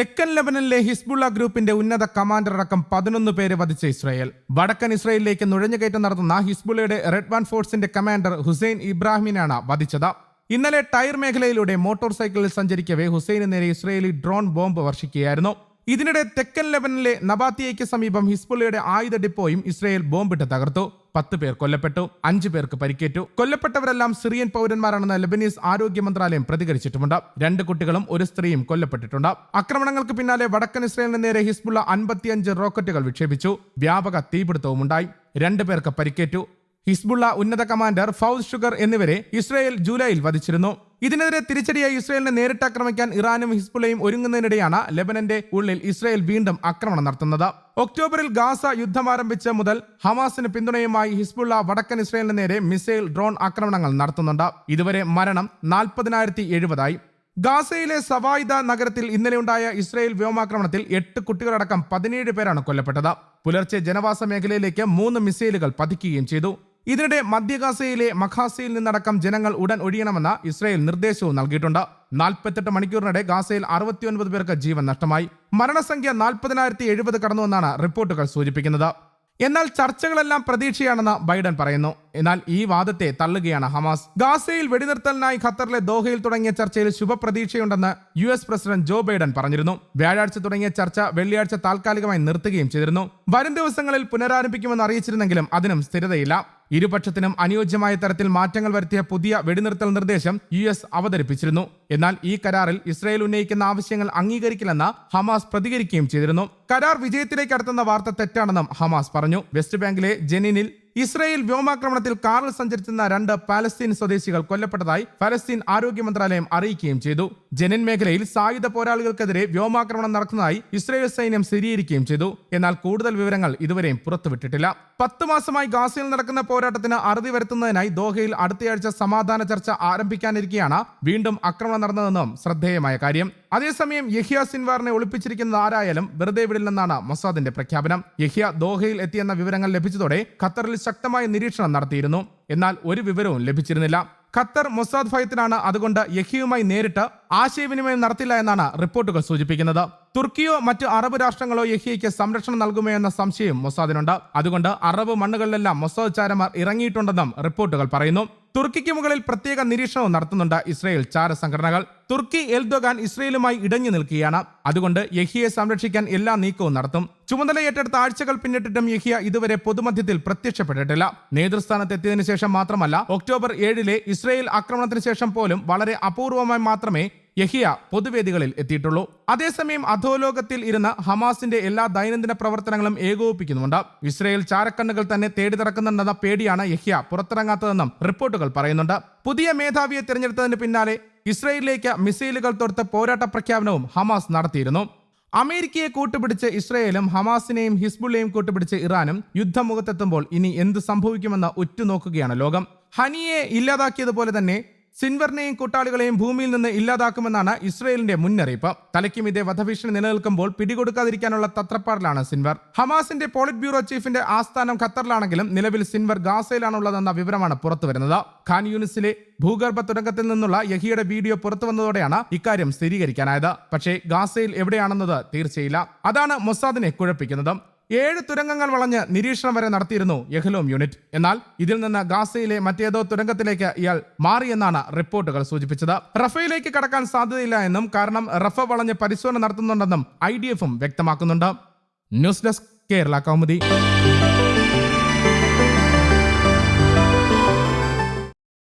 തെക്കൻ ലെബനനിലെ ഹിസ്ബുള്ള ഗ്രൂപ്പിന്റെ ഉന്നത കമാൻഡർ അടക്കം പതിനൊന്ന് പേരെ വധിച്ച ഇസ്രായേൽ. വടക്കൻ ഇസ്രായേലിലേക്ക് നുഴഞ്ഞുകയറ്റം നടത്തുന്ന ഹിസ്ബുള്ളയുടെ റെഡ് വൺ ഫോഴ്സിന്റെ കമാൻഡർ ഹുസൈൻ ഇബ്രാഹിമിനാണ് വധിച്ചത്. ഇന്നലെ ടയർ മേഖലയിലൂടെ മോട്ടോർ സൈക്കിളിൽ സഞ്ചരിക്കവേ ഹുസൈന് നേരെ ഇസ്രായേലി ഡ്രോൺ ബോംബ് വർഷിക്കുകയായിരുന്നു. ഇതിനിടെ തെക്കൻ ലെബനിലെ നബാത്തിയയ്ക്ക് സമീപം ഹിസ്ബുള്ളയുടെ ആയുധ ഡിപ്പോയും ഇസ്രായേൽ ബോംബിട്ട് തകർത്തു. പത്ത് പേർ കൊല്ലപ്പെട്ടു അഞ്ചു പേർക്ക് പരിക്കേറ്റു. കൊല്ലപ്പെട്ടവരെല്ലാം സിറിയൻ പൗരന്മാരാണെന്ന് ലെബനീസ് ആരോഗ്യ മന്ത്രാലയം പ്രതികരിച്ചിട്ടുമുണ്ട്. രണ്ട് കുട്ടികളും ഒരു സ്ത്രീയും കൊല്ലപ്പെട്ടിട്ടുണ്ട്. ആക്രമണങ്ങൾക്ക് പിന്നാലെ വടക്കൻ ഇസ്രായേലിന് നേരെ ഹിസ്ബുള്ള അൻപത്തിയഞ്ച് റോക്കറ്റുകൾ വിക്ഷേപിച്ചു. വ്യാപക തീപിടുത്തവും ഉണ്ടായി രണ്ട് പേർക്ക് പരിക്കേറ്റു ഹിസ്ബുള്ള ഉന്നത കമാൻഡർ ഫൗസ് ഷുഗർ എന്നിവരെ ഇസ്രായേൽ ജൂലൈയിൽ വധിച്ചിരുന്നു. ഇതിനെതിരെ തിരിച്ചടിയായി ഇസ്രായേലിനെ നേരിട്ട് ആക്രമിക്കാൻ ഇറാനും ഹിസ്ബുള്ളയും ഒരുങ്ങുന്നതിനിടെയാണ് ലെബനന്റെ ഉള്ളിൽ ഇസ്രായേൽ വീണ്ടും ആക്രമണം നടത്തുന്നത്. ഒക്ടോബറിൽ ഗാസ യുദ്ധം ആരംഭിച്ച മുതൽ ഹമാസിന് പിന്തുണയുമായി ഹിസ്ബുള്ള വടക്കൻ ഇസ്രായേലിന് നേരെ മിസൈൽ ഡ്രോൺ ആക്രമണങ്ങൾ നടത്തുന്നുണ്ട്. ഇതുവരെ മരണം നാൽപ്പതിനായിരത്തി എഴുപതായി. ഗാസയിലെ സവായിദ നഗരത്തിൽ ഇന്നലെയുണ്ടായ ഇസ്രായേൽ വ്യോമാക്രമണത്തിൽ എട്ട് കുട്ടികളടക്കം പതിനേഴ് പേരാണ് കൊല്ലപ്പെട്ടത്. പുലർച്ചെ ജനവാസ മേഖലയിലേക്ക് മൂന്ന് മിസൈലുകൾ പതിക്കുകയും ചെയ്തു. ഇതിനിടെ മധ്യഗാസയിലെ മഖാസയിൽ നിന്നടക്കം ജനങ്ങൾ ഉടൻ ഒഴിയണമെന്ന് ഇസ്രായേൽ നിർദ്ദേശവും നൽകിയിട്ടുണ്ട്. നാൽപ്പത്തെട്ട് മണിക്കൂറിനിടെ ഗാസയിൽ അറുപത്തിയൊൻപത് പേർക്ക് ജീവൻ നഷ്ടമായി. മരണസംഖ്യ നാൽപ്പതിനായിരത്തി എഴുപത് കടന്നുവെന്നാണ് റിപ്പോർട്ടുകൾ സൂചിപ്പിക്കുന്നത്. എന്നാൽ ചർച്ചകളെല്ലാം പ്രതീക്ഷയാണെന്ന് ബൈഡൻ പറയുന്നു. എന്നാൽ ഈ വാദത്തെ തള്ളുകയാണ് ഹമാസ്. ഗാസയിൽ വെടിനിർത്തലിനായി ഖത്തറിലെ ദോഹയിൽ തുടങ്ങിയ ചർച്ചയിൽ ശുഭപ്രതീക്ഷയുണ്ടെന്ന് U S president Joe Biden പറഞ്ഞിരുന്നു. വ്യാഴാഴ്ച തുടങ്ങിയ ചർച്ച വെള്ളിയാഴ്ച താൽക്കാലികമായി നിർത്തുകയും ചെയ്തിരുന്നു. വരും ദിവസങ്ങളിൽ പുനരാരംഭിക്കുമെന്ന് അറിയിച്ചിരുന്നെങ്കിലും അതിനും സ്ഥിരതയില്ല. ഇരുപക്ഷത്തിനും അനുയോജ്യമായ തരത്തിൽ മാറ്റങ്ങൾ വരുത്തിയ പുതിയ വെടിനിർത്തൽ നിർദ്ദേശം യു എസ് അവതരിപ്പിച്ചിരുന്നു. എന്നാൽ ഈ കരാറിൽ ഇസ്രായേൽ ഉന്നയിക്കുന്ന ആവശ്യങ്ങൾ അംഗീകരിക്കില്ലെന്ന് ഹമാസ് പ്രതികരിക്കുകയും ചെയ്തിരുന്നു. കരാർ വിജയത്തിലേക്ക് അടുത്തുന്ന വാർത്ത തെറ്റാണെന്നും ഹമാസ് പറഞ്ഞു. വെസ്റ്റ് ബാങ്കിലെ ജെനിനിൽ ഇസ്രായേൽ വ്യോമാക്രമണത്തിൽ കാറിൽ സഞ്ചരിച്ചിരുന്ന രണ്ട് പാലസ്തീൻ സ്വദേശികൾ കൊല്ലപ്പെട്ടതായി പലസ്തീൻ ആരോഗ്യ മന്ത്രാലയം അറിയിക്കുകയും ചെയ്തു. ജനൻ മേഖലയിൽ സായുധ പോരാളികൾക്കെതിരെ വ്യോമാക്രമണം നടക്കുന്നതായി ഇസ്രയേൽ സൈന്യം സ്ഥിരീകരിക്കുകയും ചെയ്തു. എന്നാൽ കൂടുതൽ വിവരങ്ങൾ ഇതുവരെയും പുറത്തുവിട്ടിട്ടില്ല. പത്ത് മാസമായി ഗാസയിൽ നടക്കുന്ന പോരാട്ടത്തിന് അറുതി വരുത്തുന്നതിനായി ദോഹയിൽ അടുത്തയാഴ്ച സമാധാന ചർച്ച ആരംഭിക്കാനിരിക്കെയാണ് വീണ്ടും ആക്രമണം നടന്നതെന്നും ശ്രദ്ധേയമായ കാര്യം. അതേസമയം യഹിയ സിൻവാറിനെ ഒളിപ്പിച്ചിരിക്കുന്നത് ആരായാലും വെറുതെ വിടില്ലെന്നാണ് മൊസാദിന്റെ പ്രഖ്യാപനം. യഹിയ ദോഹയിൽ എത്തിയെന്ന വിവരങ്ങൾ ലഭിച്ചതോടെ ഖത്തറിൽ ശക്തമായ നിരീക്ഷണം നടത്തിയിരുന്നു. എന്നാൽ ഒരു വിവരവും ലഭിച്ചിരുന്നില്ല. ഖത്തർ മൊസാദ് ഭയത്തിനാണ് അതുകൊണ്ട് യഹിയുമായി നേരിട്ട് ആശയവിനിമയം നടത്തില്ല എന്നാണ് റിപ്പോർട്ടുകൾ സൂചിപ്പിക്കുന്നത്. തുർക്കിയോ മറ്റ് അറബ് രാഷ്ട്രങ്ങളോ യഹിയയ്ക്ക് സംരക്ഷണം നൽകുമോ എന്ന സംശയം മൊസാദിനുണ്ട്. അതുകൊണ്ട് അറബ് മണ്ണുകളിലെല്ലാം മൊസാദ് ചാരന്മാർ ഇറങ്ങിയിട്ടുണ്ടെന്നും റിപ്പോർട്ടുകൾ പറയുന്നു. തുർക്കിക്ക് മുകളിൽ പ്രത്യേക നിരീക്ഷണവും നടത്തുന്നുണ്ട് ഇസ്രയേൽ ചാര സംഘടനകൾ തുർക്കി എൽദോഗാൻ ഇസ്രയേലുമായി ഇടഞ്ഞു നിൽക്കുകയാണ്. അതുകൊണ്ട് യഹിയെ സംരക്ഷിക്കാൻ എല്ലാ നീക്കവും നടത്തും. ചുമതല ഏറ്റെടുത്ത ആഴ്ചകൾ പിന്നിട്ടിട്ടും യഹിയ ഇതുവരെ പൊതുമധ്യത്തിൽ പ്രത്യക്ഷപ്പെട്ടിട്ടില്ല. നേതൃസ്ഥാനത്തെത്തിയതിനു ശേഷം മാത്രമല്ല ഒക്ടോബർ ഏഴിലെ ഇസ്രയേൽ ആക്രമണത്തിന് ശേഷം പോലും വളരെ അപൂർവമായി മാത്രമേ യഹിയ പൊതുവേദികളിൽ എത്തിയിട്ടുള്ളൂ. അതേസമയം അധോലോകത്തിൽ ഇരുന്ന് ഹമാസിന്റെ എല്ലാ ദൈനംദിന പ്രവർത്തനങ്ങളും ഏകോപിപ്പിക്കുന്നുണ്ട് ഇസ്രയേൽ ചാരക്കണ്ണുകൾ തന്നെ തേടി തറക്കുന്നുണ്ടെന്ന പേടിയാണ് യഹിയ പുറത്തിറങ്ങാത്തതെന്നും റിപ്പോർട്ടുകൾ പറയുന്നുണ്ട്. പുതിയ മേധാവിയെ തിരഞ്ഞെടുത്തതിന് പിന്നാലെ ഇസ്രയേലിലേക്ക് മിസൈലുകൾ തൊടുത്ത് പോരാട്ട പ്രഖ്യാപനവും ഹമാസ് നടത്തിയിരുന്നു. അമേരിക്കയെ കൂട്ടുപിടിച്ച് ഇസ്രയേലും ഹമാസിനെയും ഹിസ്ബുള്ളയും കൂട്ടുപിടിച്ച് ഇറാനും യുദ്ധമുഖത്തെത്തുമ്പോൾ ഇനി എന്ത് സംഭവിക്കുമെന്ന് ഉറ്റുനോക്കുകയാണ് ലോകം. ഹനിയെ ഇല്ലാതാക്കിയതുപോലെ തന്നെ സിൻവറിനെയും കൂട്ടാളികളെയും ഭൂമിയിൽ നിന്ന് ഇല്ലാതാക്കുമെന്നാണ് ഇസ്രയേലിന്റെ മുന്നറിയിപ്പ്. തലയ്ക്കും ഇതേ വധഭീഷണി നിലനിൽക്കുമ്പോൾ പിടികൊടുക്കാതിരിക്കാനുള്ള തത്രപ്പാടിലാണ് സിൻവർ. ഹമാസിന്റെ പോളിറ്റ് ബ്യൂറോ ചീഫിന്റെ ആസ്ഥാനം ഖത്തറിലാണെങ്കിലും നിലവിൽ സിൻവർ ഗാസയിലാണുള്ളതെന്ന വിവരമാണ് പുറത്തുവരുന്നത്. ഖാൻ യൂണിസിലെ ഭൂഗർഭ തുരങ്കത്തിൽ നിന്നുള്ള യഹിയുടെ വീഡിയോ പുറത്തു വന്നതോടെയാണ് ഇക്കാര്യം സ്ഥിരീകരിക്കാനായത്. പക്ഷേ ഗാസയിൽ എവിടെയാണെന്നത് തീർച്ചയില്ല. അതാണ് മൊസാദിനെ കുഴപ്പിക്കുന്നത്. ഏഴ് തുരങ്കങ്ങൾ വളഞ്ഞ് നിരീക്ഷണം വരെ നടത്തിയിരുന്നു യഹ്ലോം യൂണിറ്റ്. എന്നാൽ ഇതിൽ നിന്ന് ഗാസയിലെ മറ്റേതോ തുരങ്കത്തിലേക്ക് ഇയാൾ മാറിയെന്നാണ് റിപ്പോർട്ടുകൾ സൂചിപ്പിച്ചത്. റഫയിലേക്ക് കടക്കാൻ സാധ്യതയില്ല എന്നും കാരണം റഫ വളഞ്ഞ് പരിശോധന നടത്തുന്നുണ്ടെന്നും ഐ ഡി എഫും വ്യക്തമാക്കുന്നുണ്ട്. News desk Kerala Kaumudi.